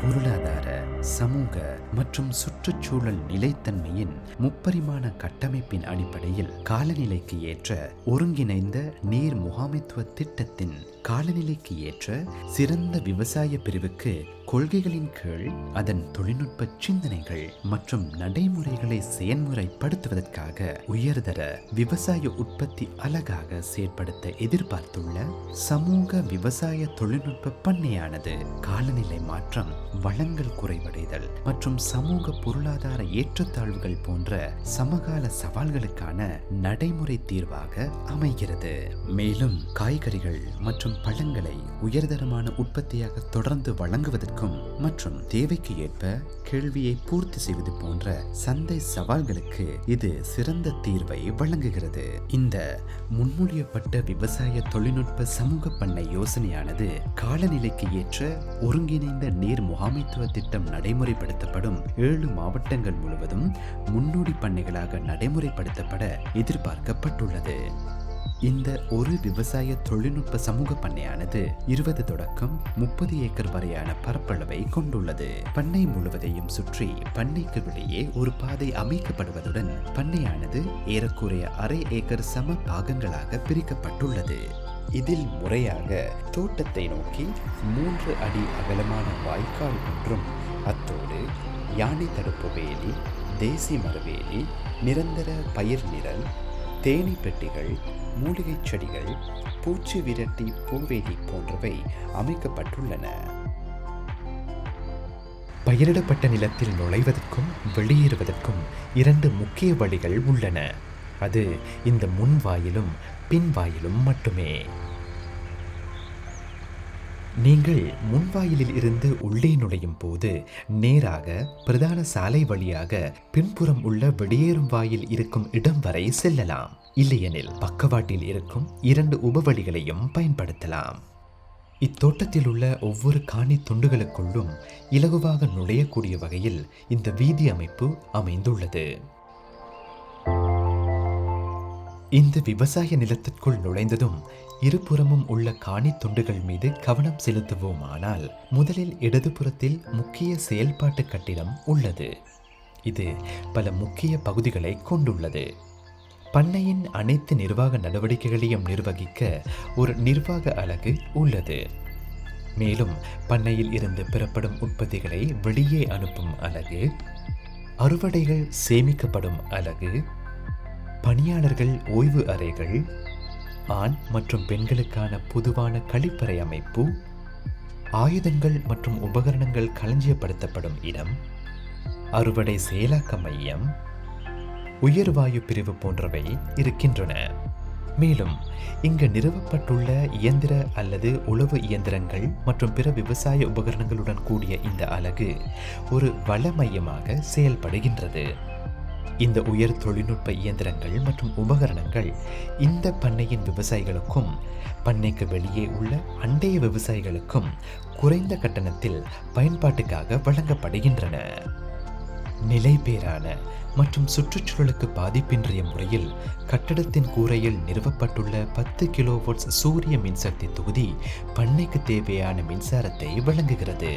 பொருளாதார சமூக மற்றும் சுற்றுச்சூழல் நிலைத்தன்மையின் முப்பரிமாண கட்டமைப்பின் அடிப்படையில் காலநிலைக்கு ஏற்ற ஒருங்கிணைந்த நீர் முகாமைத்துவ திட்டத்தின் காலநிலைக்கு ஏற்ற சிறந்த விவசாய பிரிவுக்கு கொள்கைகளின் கீழ் அதன் தொழில்நுட்ப சிந்தனைகள் மற்றும் நடைமுறைகளை செயன்முறைப்படுத்துவதற்காக உயர்தர விவசாய உற்பத்தி அலகாக செயற்படுத்த எதிர்பார்த்துள்ள சமூக விவசாய தொழில்நுட்ப பண்ணையானது காலநிலை மாற்றம் வளங்கள் குறைவடைதல் மற்றும் சமூக பொருளாதார ஏற்றத்தாழ்வுகள் போன்ற சமகால சவால்களுக்கான நடைமுறை தீர்வாக அமைகிறது. மேலும் காய்கறிகள் மற்றும் பழங்களை உயர்தரமான உற்பத்தியாக தொடர்ந்து வழங்குவதற்கும் மற்றும் தேவைக்கு ஏற்ப கேள்வியை பூர்த்தி செய்வது போன்ற சந்தை சவால்களுக்கு இது சிறந்த தீர்வை வழங்குகிறது. இந்த முன்மொழியப்பட்ட விவசாய தொழில்நுட்ப சமூக பண்ணை யோசனையானது காலநிலைக்கு ஏற்ற ஒருங்கிணைந்த நீர் முகாமைத்துவ திட்டம் நடை நடைமுறைப்படுத்தப்படும் ஏழு மாவட்டங்கள் முழுவதும் முன்னோடி பண்ணைகளாக நடைமுறைப்படுத்தப்பட எதிர்பார்க்கப்பட்டுள்ளது. இந்த ஒரு விவசாய தொழில்நுட்ப சமூக பண்ணையானது இருபது தொடக்கம் முப்பது ஏக்கர் வரையான பரப்பளவை கொண்டுள்ளது. பண்ணை முழுவதையும் சுற்றி பண்ணைக்கு வெளியே ஒரு பாதை அமைக்கப்படுவதுடன் பண்ணையானது ஏறக்குறைய அரை ஏக்கர் சம பாகங்களாக பிரிக்கப்பட்டுள்ளது. இதில் முறையாக தோட்டத்தை நோக்கி மூன்று அடி அகலமான வாய்க்கால் ஒன்றும் அத்தோடு யானை தடுப்பு வேலி தேசி மரவேலி நிரந்தர பயிர் நிரல் தேனி பெட்டிகள் மூலிகைச் செடிகள் பூச்சி விரட்டி பூவேலி போன்றவை அமைக்கப்பட்டுள்ளன. பயிரிடப்பட்ட நிலத்தில் நுழைவதற்கும் வெளியேறுவதற்கும் இரண்டு முக்கிய வழிகள் உள்ளன. அது இந்த முன் வாயிலும் பின் வாயிலும் மட்டுமே. நீங்கள் முன்வாயிலில் இருந்து உள்ளே நுழையும் போது நேராக பிரதான சாலை வழியாக பின்புறம் உள்ள வெளியேறும் வாயில் இருக்கும் இடம் வரை செல்லலாம். இல்லையெனில் பக்கவாட்டில் இருக்கும் இரண்டு உபவழிகளையும் பயன்படுத்தலாம். இத்தோட்டத்தில் உள்ள ஒவ்வொரு காணி துண்டுகளுக்குள்ளும் இலகுவாக நுழையக்கூடிய வகையில் இந்த வீதி அமைப்பு அமைந்துள்ளது. இந்த விவசாய நிலத்திற்குள் நுழைந்ததும் இருபுறமும் உள்ள காணி துண்டுகள் மீது கவனம் செலுத்துவோமானால் முதலில் இடதுபுறத்தில் முக்கிய செயல்பாட்டு கட்டிடம் உள்ளது. இது பல முக்கிய பகுதிகளை கொண்டுள்ளது. பண்ணையின் அனைத்து நிர்வாக நடவடிக்கைகளையும் நிர்வகிக்க ஒரு நிர்வாக அலகு உள்ளது. மேலும் பண்ணையில் இருந்து பெறப்படும் உற்பத்திகளை வெளியே அனுப்பும் அலகு அறுவடைகள் சேமிக்கப்படும் அலகு பணியாளர்கள் ஓய்வு அறைகள் ஆண் மற்றும் பெண்களுக்கான பொதுவான கழிப்பறை அமைப்பு ஆயுதங்கள் மற்றும் உபகரணங்கள் களஞ்சியப்படுத்தப்படும் இடம் அறுவடை செயலாக்க மையம் உயர்வாயு பிரிவு போன்றவை இருக்கின்றன. மேலும் இங்கு நிறுவப்பட்டுள்ள இயந்திர அல்லது உழவு இயந்திரங்கள் மற்றும் பிற விவசாய உபகரணங்களுடன் கூடிய இந்த அலகு ஒரு வள மையமாக செயல்படுகின்றது. இந்த உயர் தொழில்நுட்ப இயந்திரங்கள் மற்றும் உபகரணங்கள் இந்த பண்ணையின் விவசாயிகளுக்கும் பண்ணைக்கு வெளியே உள்ள அண்டைய விவசாயிகளுக்கும் குறைந்த கட்டணத்தில் பயன்பாட்டுக்காக வழங்கப்படுகின்றன. நிலைபேறான மற்றும் சுற்றுச்சூழலுக்கு பாதிப்பின்றிய முறையில் கட்டடத்தின் கூரையில் நிறுவப்பட்டுள்ள பத்து கிலோவோட்ஸ் சூரிய மின்சக்தி தொகுதி பண்ணைக்கு தேவையான மின்சாரத்தை வழங்குகிறது.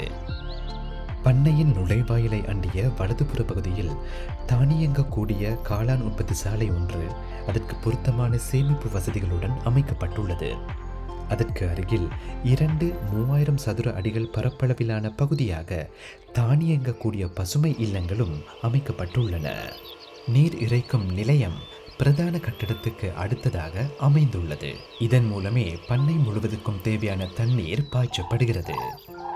பண்ணையின் நுழைவாயிலை அண்டிய வலதுபுற பகுதியில் தானியங்கக்கூடிய காளான் உற்பத்தி சாலை ஒன்று அதற்கு பொருத்தமான சேமிப்பு வசதிகளுடன் அமைக்கப்பட்டுள்ளது. அதற்கு அருகில் இரண்டு மூவாயிரம் சதுர அடிகள் பரப்பளவிலான பகுதியாக தானியங்கக்கூடிய பசுமை இல்லங்களும் அமைக்கப்பட்டுள்ளன. நீர் இறைக்கும் நிலையம் பிரதான கட்டடத்துக்கு அடுத்ததாக அமைந்துள்ளது. இதன் மூலமே பண்ணை முழுவதுக்கும் தேவையான தண்ணீர் பாய்ச்சப்படுகிறது.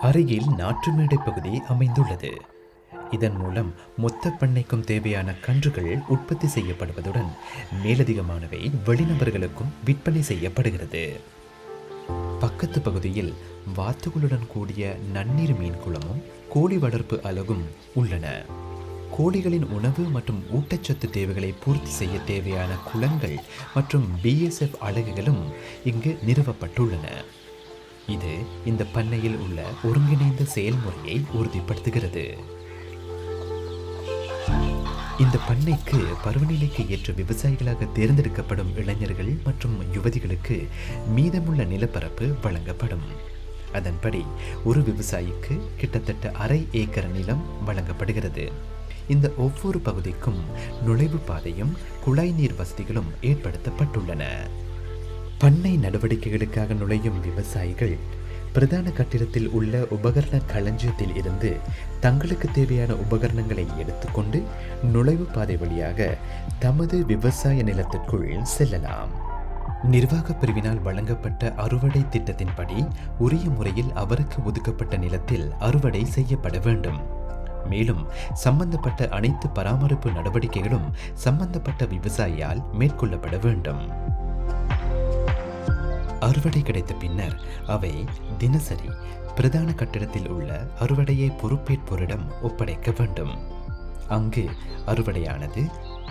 அருகில் நாற்றுமேடை பகுதி அமைந்துள்ளது. இதன் மூலம் மொத்த பண்ணைக்கும் தேவையான கன்றுகள் உற்பத்தி செய்யப்படுவதுடன் மேலதிகமானவை வெளிநபர்களுக்கும் விற்பனை செய்யப்படுகிறது. பக்கத்து பகுதியில் வாத்துகளுடன் கூடிய நன்னீர் மீன் குளமும் கோழி வளர்ப்பு அலகும் உள்ளன. கோழிகளின் உணவு மற்றும் ஊட்டச்சத்து தேவைகளை பூர்த்தி செய்ய தேவையான குளங்கள் மற்றும் பிஎஸ்எஃப் அலகுகளும் இங்கு நிறுவப்பட்டுள்ளன. இது இந்த பண்ணையில் உள்ள ஒருங்கிணைந்த செயல்முறையை உறுதிப்படுத்துகிறது. இந்த பண்ணைக்கு பருவநிலைக்கு ஏற்ற விவசாயிகளாக தேர்ந்தெடுக்கப்படும் இளைஞர்கள் மற்றும் யுவதிகளுக்கு மீதமுள்ள நிலப்பரப்பு வழங்கப்படும். அதன்படி ஒரு விவசாயிக்கு கிட்டத்தட்ட அரை ஏக்கர் நிலம் வழங்கப்படுகிறது. இந்த ஒவ்வொரு பகுதிக்கும் நுழைவு பாதையும் குழாய் நீர் வசதிகளும் ஏற்படுத்தப்பட்டுள்ளன. பண்ணை நடவடிக்கைகளுக்காக நுழையும் விவசாயிகள் பிரதான கட்டிடத்தில் உள்ள உபகரண களஞ்சியத்தில் இருந்து தங்களுக்கு தேவையான உபகரணங்களை எடுத்துக்கொண்டு நுழைவு பாதை வழியாக தமது விவசாய நிலத்திற்குள் செல்லலாம். நிர்வாக பிரிவினால் வழங்கப்பட்ட அறுவடை திட்டத்தின்படி உரிய முறையில் அவருக்கு ஒதுக்கப்பட்ட நிலத்தில் அறுவடை செய்யப்பட வேண்டும். மேலும் சம்பந்தப்பட்ட அனைத்து பராமரிப்பு நடவடிக்கைகளும் சம்பந்தப்பட்ட விவசாயியால் மேற்கொள்ளப்பட வேண்டும். அறுவடை கிடைத்த பின்னர் அவை தினசரி பிரதான கட்டிடத்தில் உள்ள அறுவடையை பொறுப்பேற்போரிடம் ஒப்படைக்க வேண்டும். அங்கு அறுவடையானது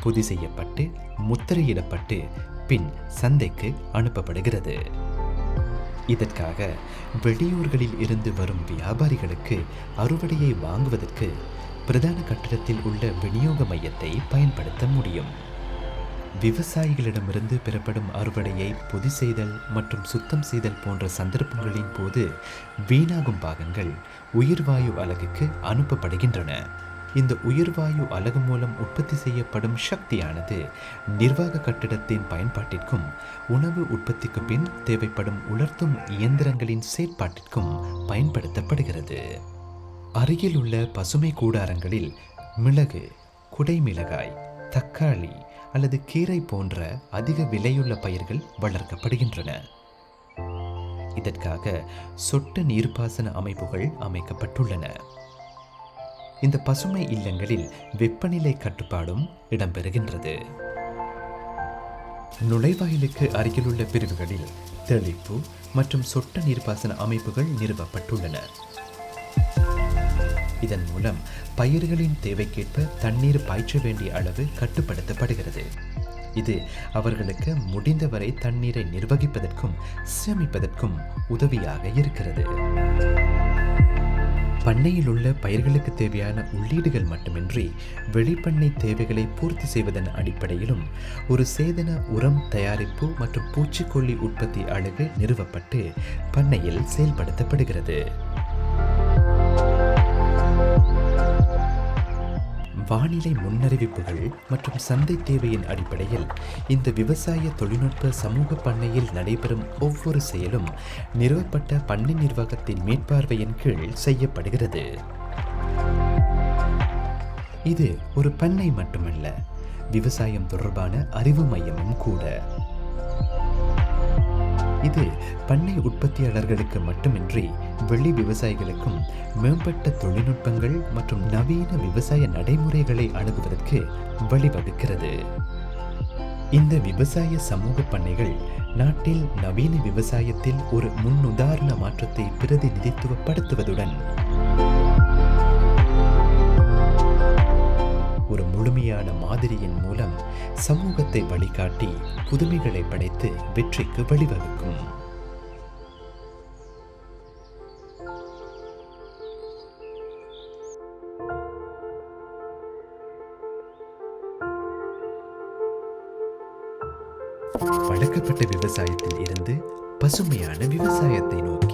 பொதி செய்யப்பட்டு முத்திரையிடப்பட்டு பின் சந்தைக்கு அனுப்பப்படுகிறது. இதற்காக வெளியூர்களில் இருந்து வரும் வியாபாரிகளுக்கு அறுவடையை வாங்குவதற்கு பிரதான கட்டிடத்தில் உள்ள விநியோக மையத்தை பயன்படுத்த முடியும். விவசாயிகளிடமிருந்து பெறப்படும் அறுவடையை பொதி செய்தல் மற்றும் சுத்தம் செய்தல் போன்ற சந்தர்ப்பங்களின் போது வீணாகும் பாகங்கள் உயிர்வாயு அலகுக்கு அனுப்பப்படுகின்றன. இந்த உயிர்வாயு அலகு மூலம் உற்பத்தி செய்யப்படும் சக்தியானது நிர்வாக கட்டிடத்தின் பயன்பாட்டிற்கும் உணவு உற்பத்திக்கு பின் தேவைப்படும் உலர்த்தும் இயந்திரங்களின் செயற்பாட்டிற்கும் பயன்படுத்தப்படுகிறது. அருகிலுள்ள பசுமை கூடாரங்களில் மிளகு குடைமிளகாய் தக்காளி அல்லது கீரை போன்ற அதிக விலையுள்ள பயிர்கள் வளர்க்கப்படுகின்றன. இதற்காக சொட்டு நீர்ப்பாசன அமைப்புகள் அமைக்கப்பட்டுள்ளன. இந்த பசுமை இல்லங்களில் வெப்பநிலை கட்டுப்பாடும் இடம்பெறுகின்றது. நுழைவாயிலுக்கு அருகிலுள்ள பிரிவுகளில் தெளிப்பு மற்றும் சொட்டு நீர்ப்பாசன அமைப்புகள் நிறுவப்பட்டுள்ளன. இதன் மூலம் பயிர்களின் தேவைக்கேற்ப தண்ணீர் பாய்ச்ச வேண்டிய அளவு கட்டுப்படுத்தப்படுகிறது. இது அவர்களுக்கு முடிந்தவரை தண்ணீரை நிர்வகிப்பதற்கும் சேமிப்பதற்கும் உதவியாக இருக்கிறது. பண்ணையில் உள்ள பயிர்களுக்கு தேவையான உள்ளீடுகள் மட்டுமின்றி வெளிப்பண்ணை தேவைகளை பூர்த்தி செய்வதன் அடிப்படையிலும் ஒரு சேதன உரம் தயாரிப்பு மற்றும் பூச்சிக்கொல்லி உற்பத்தி அழகு நிறுவப்பட்டு பண்ணையில் செயல்படுத்தப்படுகிறது. வானிலை முன்னறிவிப்புகள் மற்றும் சந்தை தேவையின் அடிப்படையில் இந்த விவசாய தொழில்நுட்ப சமூக பண்ணையில் நடைபெறும் ஒவ்வொரு செயலும் நிறுவப்பட்ட பண்ணை நிர்வாகத்தின் மேற்பார்வையின் கீழ் செய்யப்படுகிறது. இது ஒரு பண்ணை மட்டுமல்ல விவசாயம் தொடர்பான அறிவு மையமும் கூட. இது பண்ணை உற்பத்தியாளர்களுக்கு மட்டுமின்றி வெள்ளி விவசாயிகளுக்கும் மேம்பட்ட தொழில்நுட்பங்கள் மற்றும் நவீன விவசாய நடைமுறைகளை அணுகுவதற்கு வழிவகுக்கிறது. இந்த விவசாய சமூக பண்ணைகள் நாட்டில் நவீன விவசாயத்தில் ஒரு முன்னுதாரண மாற்றத்தை பிரதிநிதித்துவப்படுத்துவதுடன் ஒரு முழுமையான மாதிரியின் மூலம் சமூகத்தை வழிகாட்டி புதுமைகளை படைத்து வெற்றிக்கு வழிவகுக்கும். பழக்கப்பட்ட விவசாயத்தில் இருந்து பசுமையான விவசாயத்தை நோக்கி